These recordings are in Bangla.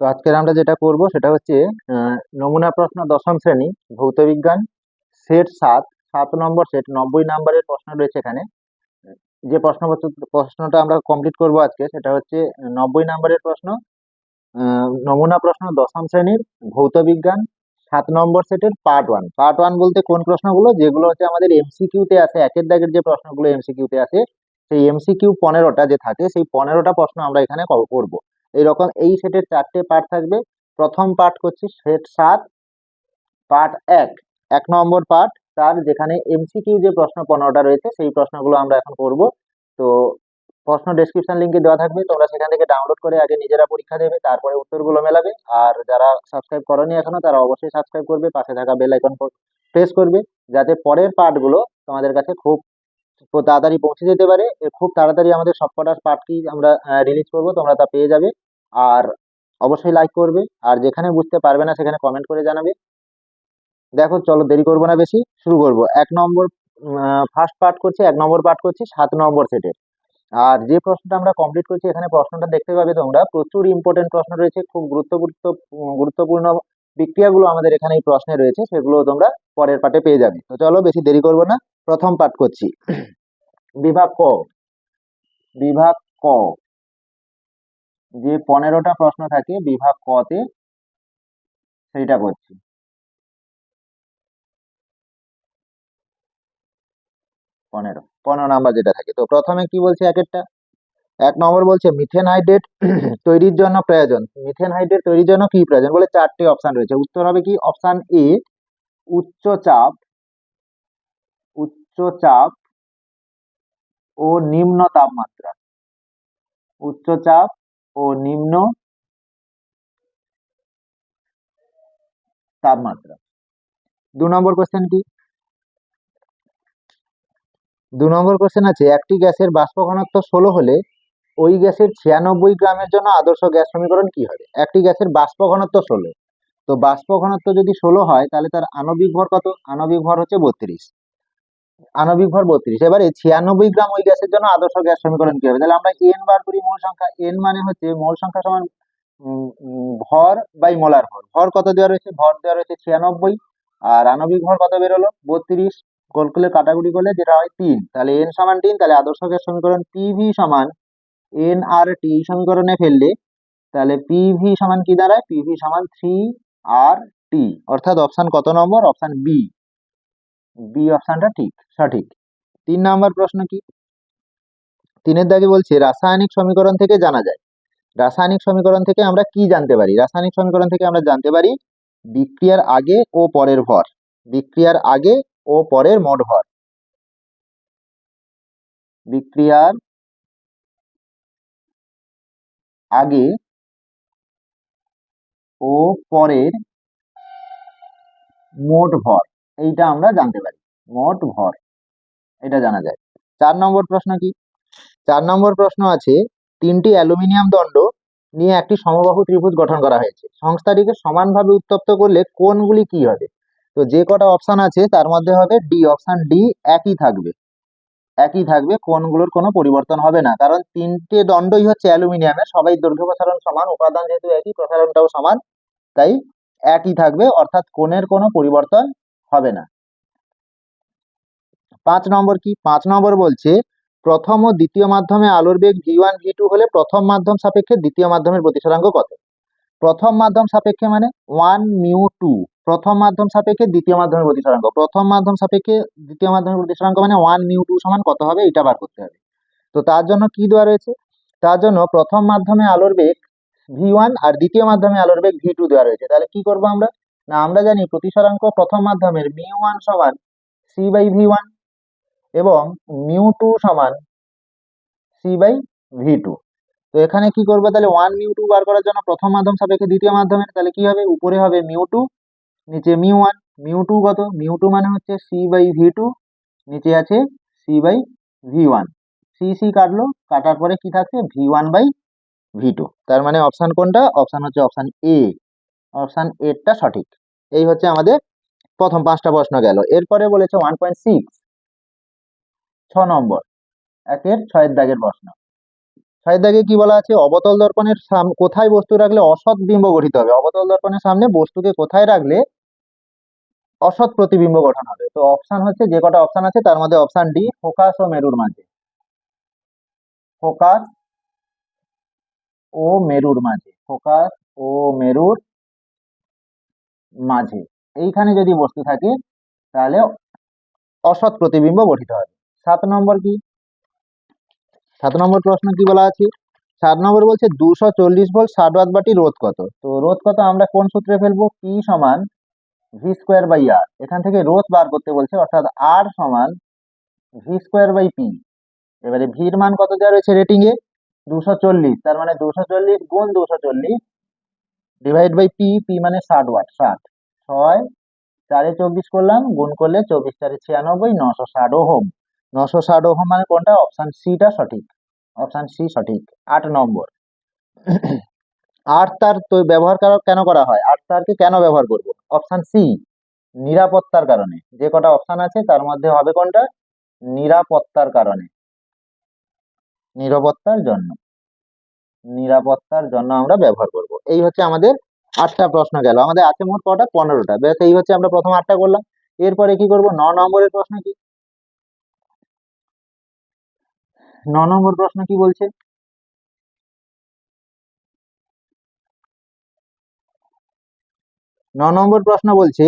তো আজকের আমরা যেটা করব সেটা হচ্ছে নমুনা প্রশ্ন দশম শ্রেণি ভৌতবিজ্ঞান সেট সাত সাত নম্বর সেট নব্বই নম্বরের প্রশ্ন রয়েছে এখানে। যে প্রশ্নপত্র প্রশ্নটা আমরা কমপ্লিট করব আজকে, সেটা হচ্ছে, নব্বই নম্বরের প্রশ্ন নমুনা প্রশ্ন দশম শ্রেণির ভৌতবিজ্ঞান সাত নম্বর সেটের পার্ট ওয়ান পার্ট ওয়ান বলতে কোন প্রশ্নগুলো? যেগুলো হচ্ছে আমাদের এমসিকিউতে আছে, একের দাগের যে প্রশ্নগুলো এমসিকিউতে আছে, সেই এমসিকিউ পনেরোটা যে থাকে, সেই পনেরোটা প্রশ্ন আমরা এখানে করব। এইরকম এই সেটের চারটে পার্ট থাকবে। প্রথম পার্ট করছি সেট সাত, পার্ট এক। এক নম্বর পার্ট, তার যেখানে এমসিকিউ যে প্রশ্ন পনেরোটা রয়েছে, সেই প্রশ্নগুলো আমরা এখন করব। তো প্রশ্ন ডেসক্রিপশন লিঙ্কে দেওয়া থাকবে, তোমরা সেখান থেকে ডাউনলোড করে আগে নিজেরা পরীক্ষা দেবে, তারপরে উত্তরগুলো মেলাবে। আর যারা সাবস্ক্রাইব করনি এখনও, তারা অবশ্যই সাবস্ক্রাইব করবে, পাশে থাকা বেল আইকন প্রেস করবে, যাতে পরের পার্টগুলো তোমাদের কাছে খুব খুব তাড়াতাড়ি পৌঁছে যেতে পারে। খুব তাড়াতাড়ি আমাদের সবকটা পার্ট কি আমরা রিলিজ করব, তোমরা তা পেয়ে যাবে। আর অবশ্যই লাইক করবে। আর যেখানে বুঝতে পারবে না, সেখানে কমেন্ট করে জানাবে। দেখো, চলো দেরি করব না বেশি। শুরু করব। এক নম্বর ফার্স্ট পার্ট করছি, এক নম্বর পার্ট করছি, সাত নম্বর সেটের আর যে প্রশ্নটা আমরা কমপ্লিট করছি, এখানে প্রশ্নটা দেখতে পাবে তোমরা। প্রচুর ইম্পর্টেন্ট প্রশ্ন রয়েছে, খুব গুরুত্বপূর্ণ গুরুত্বপূর্ণ বিক্রিয়াগুলো আমাদের এখানে এই প্রশ্নে রয়েছে, সেগুলো তোমরা পরের পার্টে পেয়ে যাবে। তো চলো, বেশি দেরি করব না। প্রথম পার্ট করছি। বিভাগ ক। বিভাগ ক। যে পনেরোটা প্রশ্ন থাকে, বিভাগ কতে সেইটা করছি। পনেরো। পনেরো নাম্বার যেটা থাকে। তো প্রথমে কি বলছে এক একটা এক নম্বর বলছে মিথেন হাইড্রেট তৈরির জন্য প্রয়োজন। মিথেন হাইড্রেট তৈরির জন্য কি প্রয়োজন? বলে চারটি অপশন রয়েছে। উত্তর হবে কি? অপশন এ উচ্চ চাপ উচ্চ চাপ ও নিম্ন তাপমাত্রা। উচ্চচাপ ও নিম্ন তাপমাত্রা। দু নম্বর কোশ্চেন কি? দু নম্বর কোশ্চেন আছে, একটি গ্যাসের বাষ্প ঘনত্ব ষোলো হলে ওই গ্যাসের ছিয়ানব্বই গ্রামের জন্য আদর্শ গ্যাস সমীকরণ কি হবে? একটি গ্যাসের বাষ্প ঘনত্ব ষোলো। তো বাষ্প ঘনত্ব যদি ষোলো হয়, তাহলে তার আণবিক ভর কত? আণবিক ভর হচ্ছে বত্রিশ। আণবিক ভর বত্রিশ। এবারে ছিয়ানব্বই গ্রাম ওই গ্যাসের জন্য আদর্শ গ্যাস সমীকরণ কি হবে? তাহলে আমরা এন বার করি মোল সংখ্যা। এন মানে হচ্ছে মোল সংখ্যা সমান ভর বাই মোলার ভর। ভর কত দেওয়া রয়েছে? ভর দেওয়া রয়েছে ছিয়ানব্বই। আর আণবিক ভর কত বেরোলো বত্রিশ। গোল করলে কাটাকুটি করলে যেটা হয় তিন। তাহলে এন সমান তিন, তাহলে আদর্শ গ্যাস সমীকরণ পিভি সমান এন আর টি সমীকরণে ফেললে, তাহলে পিভি সমান কি দাঁড়ায়? পিভি সমান থ্রি আর টি অর্থাৎ অপশন কত নম্বর? অপশন বি বি অপশনটা ঠিক, সঠিক। তিন নাম্বার প্রশ্ন কি? তিনের দাগে বলছে, রাসায়নিক সমীকরণ থেকে জানা যায়। রাসায়নিক সমীকরণ থেকে আমরা কি জানতে পারি? রাসায়নিক সমীকরণ থেকে আমরা জানতে পারি, বিক্রিয়ার আগে ও পরের ভর। বিক্রিয়ার আগে ও পরের মোট ভর। বিক্রিয়ার আগে ও পরের মোট ভর। এইটা আমরা জানতে পারি। মোট ভর, এটা জানা যায়। চার নম্বর প্রশ্ন কি? চার নম্বর প্রশ্ন আছে, তিনটি অ্যালুমিনিয়াম দণ্ড নিয়ে একটি সমবাহু ত্রিভুজ গঠন করা হয়েছে। সংস্থাটিকে সমানভাবে উত্তপ্ত করলে কোনগুলি কি হবে? তো যে কটা অপশন আছে, তার মধ্যে হবে ডি, অপশান ডি একই থাকবে। একই থাকবে কোনগুলোর কোনো পরিবর্তন হবে না। কারণ তিনটে দণ্ডই হচ্ছে অ্যালুমিনিয়ামের, সবাই দৈর্ঘ্য প্রসারণ সমান, উপাদান যেহেতু একই, প্রসারণটাও সমান, তাই একই থাকবে, অর্থাৎ কোণের কোনো পরিবর্তন হবে না। পাঁচ নম্বর কি? পাঁচ নম্বর বলছে, প্রথম ও দ্বিতীয় মাধ্যমে আলোর বেগ ভি ওয়ান ভি টু হলে প্রথম মাধ্যম সাপেক্ষে দ্বিতীয় মাধ্যমের প্রতিসরাঙ্ক কত? প্রথম মাধ্যম সাপেক্ষে মানে ওয়ান মিউ টু প্রথম মাধ্যম সাপেক্ষে দ্বিতীয় মাধ্যমের প্রতিসরাঙ্ক প্রথম মাধ্যম সাপেক্ষে দ্বিতীয় মাধ্যমের প্রতিসরাঙ্ক মানে ওয়ান মিউ টু সমান কত হবে? এটা বার করতে হবে। তো তার জন্য কি দেওয়া রয়েছে? তার জন্য প্রথম মাধ্যমে আলোর বেগ ভি ওয়ান আর দ্বিতীয় মাধ্যমে আলোর বেগ ভি টু দেওয়া রয়েছে। তাহলে কি করব আমরা? না, আমরা জানি প্রতিসরাঙ্ক প্রথম মাধ্যমের মিউ ওয়ান সমান সি বাই ভি ওয়ান এবং মিউ টু সমান সি বাই ভি টু। তো এখানে কি করব? তাহলে ওয়ান মিউ টু বার করার জন্য প্রথম মাধ্যম সাপেক্ষে দ্বিতীয় মাধ্যমের, তাহলে কি হবে? উপরে হবে মিউ টু, নিচে মিউ ওয়ান, মিউ টু কত? মিউ টু মানে হচ্ছে সি বাই ভি টু, নিচে আছে C by V one. C C কাটলো, কাটার পরে কি থাকছে? V one by V two. তার মানে অপশান কোনটা? অপশান হচ্ছে অপশান এ। অপশান এরটা সঠিক। এই হচ্ছে আমাদের প্রথম পাঁচটা প্রশ্ন গেল। এরপরে বলেছে ওয়ান পয়েন্ট সিক্স ছ নম্বর, একের ছয়ের দাগের প্রশ্ন। ছ ছয় দাগে কি বলা আছে? অবতল দর্পণের কোথায় বস্তু রাখলে অসৎ বিম্ব গঠিত হবে? অবতল দর্পণের সামনে বস্তুকে কোথায় রাখলে অসৎ প্রতিবিম্ব গঠন হবে? তো অপশন হচ্ছে, যে কটা অপশান আছে, তার মধ্যে অপশন ডি ফোকাস ও মেরুর মাঝে। ফোকাস ও মেরুর মাঝে। ফোকাস ও মেরুর মাঝে। এইখানে যদি বস্তু থাকে, তাহলে অসৎ প্রতিবিম্ব গঠিত হবে। সাত নম্বর কি? সাত নম্বর প্রশ্ন কি বলা আছে? সাত নম্বর বলছে দুশো চল্লিশ ভোল্ট ষাট বাটি রোধ কত? তো রোধ কত আমরা কোন সূত্রে ফেলব? পি সমান ভি স্কোয়ার বাই আর এখান থেকে রোধ বার করতে বলছে, অর্থাৎ আর সমান ভি স্কোয়ার বাই পি এবারে ভির মান কত দেওয়া রয়েছে রেটিং এ? দুশো চল্লিশ। তার মানে দুশো চল্লিশ গুণ দুশো চল্লিশ ডিভাইড বাই পি পি মানে ষাট ওয়াট ষাট। ছয়, চারে চব্বিশ করলাম, গুণ করলে চব্বিশ চারে ছিয়ানব্বই, নশো ষাট ওহম। নশো ষাট ওহম মানে কোনটা? অপশান সিটা সঠিক। অপশান সি সঠিক। আট নম্বর। আট তার তো ব্যবহার কেন করা হয়? আট তারকে কেন ব্যবহার করব? অপশান সি নিরাপত্তার কারণে। যে কটা অপশান আছে, তার মধ্যে হবে কোনটা? নিরাপত্তার কারণে। নিরাপত্তার জন্য। নিরাপত্তার জন্য আমরা ব্যবহার করব। এই হচ্ছে আমাদের আটটা প্রশ্ন গেল। আমাদের আছে মোট কটা? পনেরোটা। ব্যাস এই হচ্ছে আমরা প্রথম আটটা করলাম। এরপরে কি করব? ন নম্বরের প্রশ্ন কি? ন নম্বর প্রশ্ন কি বলছে? ন নম্বর প্রশ্ন বলছে,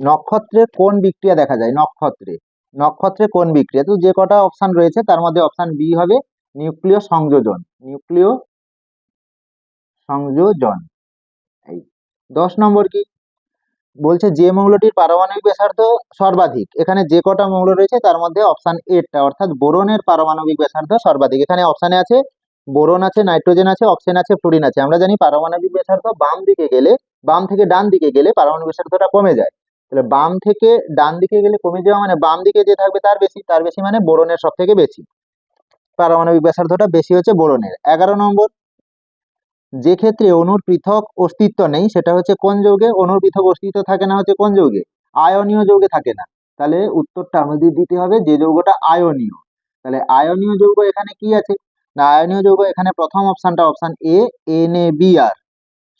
নক্ষত্রে কোন বিক্রিয়া দেখা যায়? নক্ষত্রে। নক্ষত্রে কোন বিক্রিয়া? তো যে কটা অপশান রয়েছে, তার মধ্যে অপশান বি হবে নিউক্লিয় সংযোজন নিউক্লিয় সংযোজন। এই দশ নম্বর কি? বলছে, যে মৌলটির পারমাণবিক ব্যাসার্ধ সর্বাধিক। এখানে যে কটা মৌল রয়েছে, তার মধ্যে অপশান এটটা অর্থাৎ বোরনের পারমাণবিক ব্যাসার্ধ সর্বাধিক। এখানে অপশানে আছে, বোরন আছে, নাইট্রোজেন আছে, অক্সিজেন আছে, ফ্লোরিন আছে। আমরা জানি পারমাণবিক ব্যাসার্ধ বাম দিকে গেলে, বাম থেকে ডান দিকে গেলে পারমাণবিক ব্যাসার্ধটা কমে যায়। তাহলে বাম থেকে ডান দিকে গেলে কমে যাওয়া মানে বাম দিকে যে থাকবে তার বেশি তার বেশি মানে বোরনের সব থেকে বেশি। পারমাণবিক ব্যাসার্ধটা বেশি হচ্ছে বোরনের। এগারো নম্বর যে ক্ষেত্রে অণুর পৃথক অস্তিত্ব নেই, সেটা হচ্ছে কোন যৌগে? অণুর পৃথক অস্তিত্ব থাকে না হচ্ছে কোন যৌগে? আয়নীয় যৌগে থাকে না। তাহলে উত্তরটা আমাদের দিতে হবে যে যৌগটা আয়নীয়। তাহলে আয়নীয় যৌগ এখানে কি আছে? না, আয়নীয় যৌগ এখানে প্রথম অপশানটা option A N A B R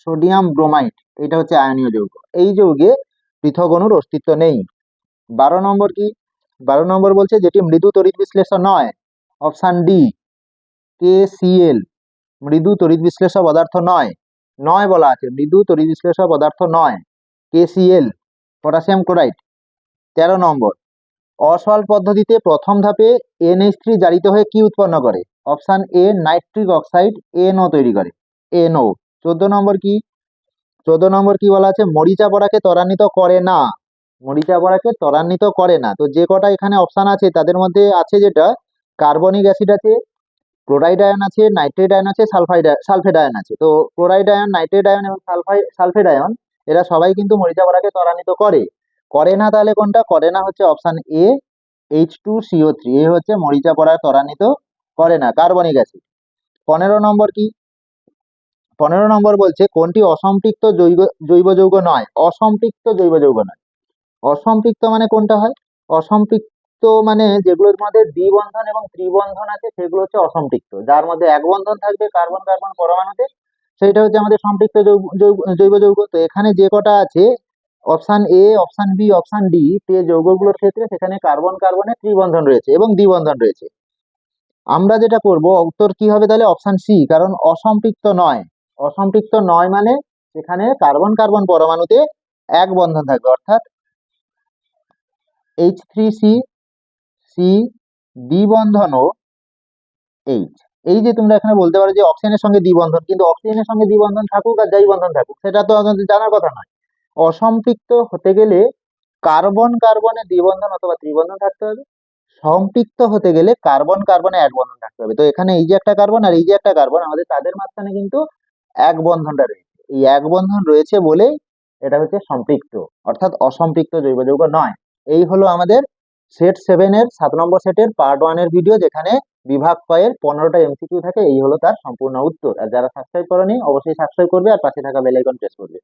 sodium bromide. এটা হচ্ছে আয়নীয় যৌগ। এই যৌগে পৃথক অণুর অস্তিত্ব নেই। বারো নম্বর কি? বারো নম্বর বলছে যেটি মৃদু তড়িৎ বিশ্লেষণ নয়। অপশান ডি কে সিএল মৃদু তড়িৎ বিশ্লেষ পদার্থ নয়। নয় বলা আছে। মৃদু তড়িৎ বিশ্লেষ পদার্থ নয়। KCl, potassium chloride. তেরো নম্বর। অসল পদ্ধতিতে প্রথম ধাপে এনএইচ থ্রি জারিত হয়ে কি উৎপন্ন করে? Option A, nitric oxide NO তৈরি করে। এনও। চোদ্দ নম্বর কি? চোদ্দ নম্বর কি বলা আছে? মরিচা পড়াকে ত্বরান্বিত করে না। মরিচা পড়াকে ত্বরান্বিত করে না। তো যে কটা এখানে অপশান আছে, তাদের মধ্যে আছে যেটা, কার্বনিক অ্যাসিড আছে ক্লোরাইড আয়ন আছে নাইট্রেট আয়ন আছে, সালফাইড সালফেট আয়ন আছে। তো ক্লোরাইড আয়ন নাইট্রেট আয়ন এবং সালফাই সালফেট আয়ন এরা সবাই কিন্তু মরিচা পড়াকে ত্বরান্বিত করে। করে না তাহলে কোনটা? করে না হচ্ছে option A H two CO three A হচ্ছে মরিচা পড়া, ত্বরান্বিত করে না, কার্বনিক অ্যাসিড। পনেরো নম্বর কি? পনেরো নম্বর বলছে, কোনটি অসম্পৃক্ত জৈব জৈব যৌগ নয়? অসম্পৃক্ত জৈব যৌগ নয়। অসম্পৃক্ত মানে কোনটা হয়? অসম্পৃক্ত মানে যেগুলোর মধ্যে দ্বিবন্ধন এবং ত্রিবন্ধন আছে, সেগুলো হচ্ছে অসম্পৃক্ত। যার মধ্যে এক বন্ধন থাকবে কার্বন কার্বন পরমাণুতে, সেটা হচ্ছে আমাদের সম্পৃক্ত জৈব যৌগ। তো এখানে যে কটা আছে, option A, option B, option D, তে যৌগগুলোর ক্ষেত্রে সেখানে কার্বন, কার্বনে ত্রিবন্ধন রয়েছে এবং দ্বিবন্ধন রয়েছে। আমরা যেটা করব, উত্তর কি হবে তাহলে? অপশান সি, কারণ অসম্পৃক্ত নয়। অসম্পৃক্ত নয় মানে সেখানে কার্বন কার্বন পরমাণুতে এক বন্ধন থাকবে, অর্থাৎ এইচ থ্রি সি সি দ্বিবন্ধন ও এইচ। এই যে তোমরা এখানে বলতে পারো যে অক্সিজেনের সঙ্গে দ্বিবন্ধন কিন্তু অক্সিজেনের সঙ্গে দ্বিবন্ধন থাকুক আর যাই বন্ধন থাকুক, সেটা তো জানার কথা নয়। অসম্পৃক্ত হতে গেলে কার্বন কার্বনে দ্বিবন্ধন অথবা ত্রিবন্ধন থাকতে হবে। সম্পৃক্ত হতে গেলে কার্বন কার্বনে এক বন্ধন থাকতে হবে। তো এখানে এই যে একটা কার্বন আর এই যে একটা কার্বন, আমাদের তাদের মাঝখানে কিন্তু এক বন্ধনটা রয়েছে। এই এক বন্ধন রয়েছে বলেই এটা হচ্ছে সম্পৃক্ত, অর্থাৎ অসম্পৃক্ত জৈব যৌগ নয়। এই হলো আমাদের সেট সেভেনের সাত নম্বর সেটের পার্ট ওয়ানের ভিডিও যেখানে বিভাগ কয়ের পনেরোটা এমসিকিউ থাকে, এই হলো তার সম্পূর্ণ উত্তর। আর যারা সাবস্ক্রাইব করেনি, অবশ্যই সাবস্ক্রাইব করবে আর পাশে থাকা বেলাইকন প্রেস করবে।